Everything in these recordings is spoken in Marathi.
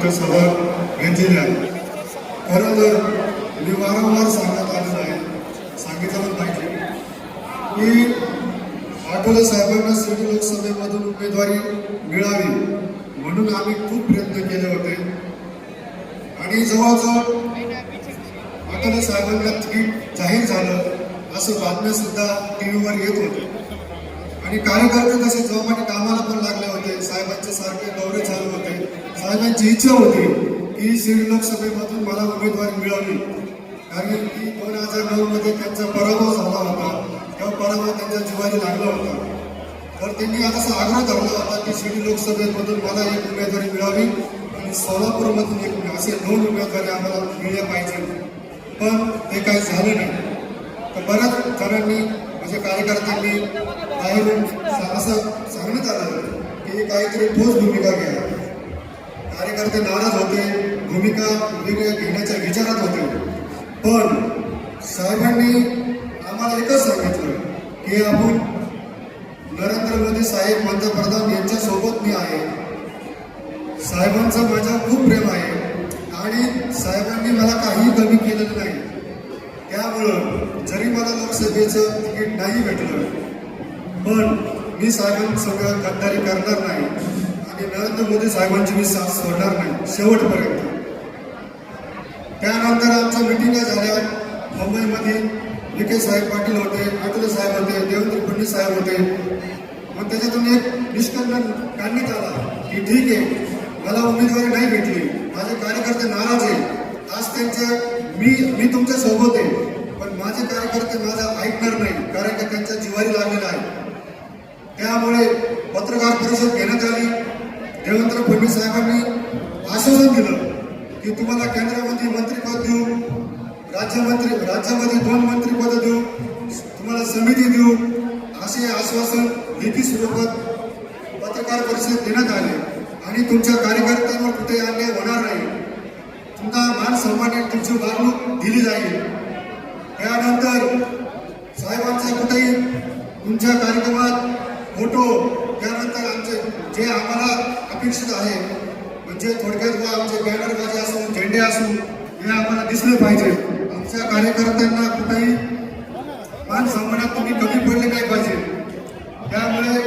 इथं सहभाग घेतलेले आहे. खरं तर मी वारंवार सांगत आलेलं आहे. सांगितलं पाहिजे. की आठवले साहेबांना सिटी लोकसभेमधून उमेदवारी मिळावी म्हणून आम्ही खूप प्रयत्न केले होते. आणि जवळजवळ आठवले साहेबांना तिकीट जाहीर झालं असं बातम्या सुद्धा टी व्हीवर येत होते. आणि कार्यकर्ते तसे जोमाने कामाला पण लागले होते. साहेबांचे सारखे दौरे चालू होते. साहेबांची इच्छा होती की सिड लोकसभेमधून मला उमेदवारी मिळावी. कारण की दोन हजार नऊ मध्ये त्यांचा पराभव झाला होता. तेव्हा पराभव त्यांच्या जिवारी लागला होता. तर त्यांनी आता असा आग्रह धरला होता की शिर्डी लोकसभेमधून मला एक उमेदवारी मिळावी आणि सोलापूरमधून एक असे दोन उमेदवारी आम्हाला मिळल्या पाहिजे. पण ते काही झालं नाही. तर बऱ्याच जणांनी म्हणजे कार्यकर्त्यांनी बाहेरून असं सांगण्यात आलं की काहीतरी ठोस भूमिका घ्या. कार्यकर्ते नाराज होते भूमिका वेगळ्या घेण्याच्या विचारात होते. पण साहेबांनी आम्हाला एकच सांगितलं की आपण नरेंद्र मोदी साहेब पंतप्रधान यांच्यासोबत मी आहे. साहेबांचं माझ्या खूप प्रेम आहे आणि साहेबांनी मला काही कमी केलेलं नाही. त्यामुळं जरी मला लोकसभेचं तिकीट नाही भेटलं पण मी साहेबांसोबत गद्दारी करणार नाही. की नरेंद्र मोदी साहेबांची मी साथ सोडणार नाही शेवटपर्यंत. त्यानंतर आमच्या मिटिंगा झाल्या. मुंबईमध्ये विखे साहेब पाटील होते आठवले साहेब होते देवेंद्र फडणवीस साहेब होते. मग त्याच्यातून एक निष्कर्ष काढण्यात आला की ठीक आहे मला उमेदवारी नाही भेटली. माझे कार्यकर्ते नाराज आहे आज त्यांच्या मी मी तुमच्यासोबत आहे. पण माझे कार्यकर्ते माझा ऐकणार नाही कारण की त्यांच्या जिवारी लागलेला आहे. त्यामुळे पत्रकार परिषद घेण्यात आली. देवेंद्र फडणवीस साहेबांनी आश्वासन दिलं की तुम्हाला केंद्रामध्ये मंत्रीपद देऊ राज्यमंत्री राज्यामध्ये दोन मंत्रिपद देऊ तुम्हाला समिती देऊ असे आश्वासन लेखी स्वरूपात पत्रकार परिषद देण्यात आले. आणि तुमच्या कार्यकर्त्यांवर कुठे अन्याय होणार नाही. तुमचा मान सन्मानाने तुमची वागणूक दिली जाईल. त्यानंतर साहेबांचा कुठेही तुमच्या कार्यक्रमात फोटो त्यानंतर आमचे जे आम्हाला अपेक्षित आहे. म्हणजे थोडक्यात व आमचे बॅनरबाजी असून झेंडे असून हे आम्हाला दिसले पाहिजे. आमच्या कार्यकर्त्यांना कुठेही मान सन्मानात तुम्ही कमी पडले नाही पाहिजे. त्यामुळे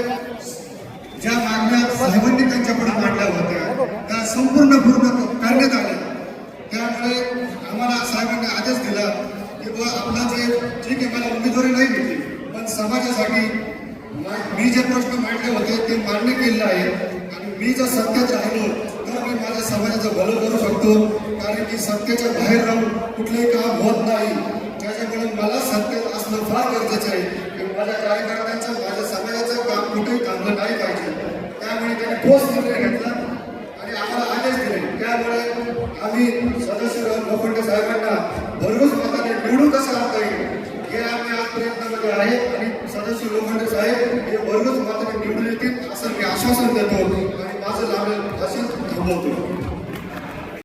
ज्या मागण्या साहेबांनी त्यांच्याकडे मांडल्या होत्या त्या संपूर्ण पूर्ण करण्यात आल्या. त्यामुळे आम्हाला साहेबांनी आदेश दिला की बा आपला जे ठीक आहे मला उमेदवारी नाही भेटली. पण समाजासाठी मी जे प्रश्न मांडले होते ते मांडले मी जर सत्यात राहिलो तर मी माझ्या समाजाचं भलं करू शकतो. कारण की सत्तेच्या बाहेर राहून कुठलंही काम होत नाही. त्याच्यामुळे मला सत्तेत असणं फार गरजेचं आहे. की माझ्या कार्यकर्त्यांचं माझ्या समाजाचं काम कुठेही थांबलं नाही पाहिजे. त्यामुळे त्यांनी ठोस निर्णय घेतला आणि आम्हाला आदेश दिले. त्यामुळे आम्ही सदस्य लोखंड लोखंडे साहेबांना भरघोस मताने निवडून कसं आणता येईल हे आम्ही आज प्रयत्नामध्ये आहे. आणि सदस्य लोखंडे साहेब हे भरघोस मताने निवडून येतील असं मी आश्वासन देतो. आणि माझं नाव असेच थांबवतो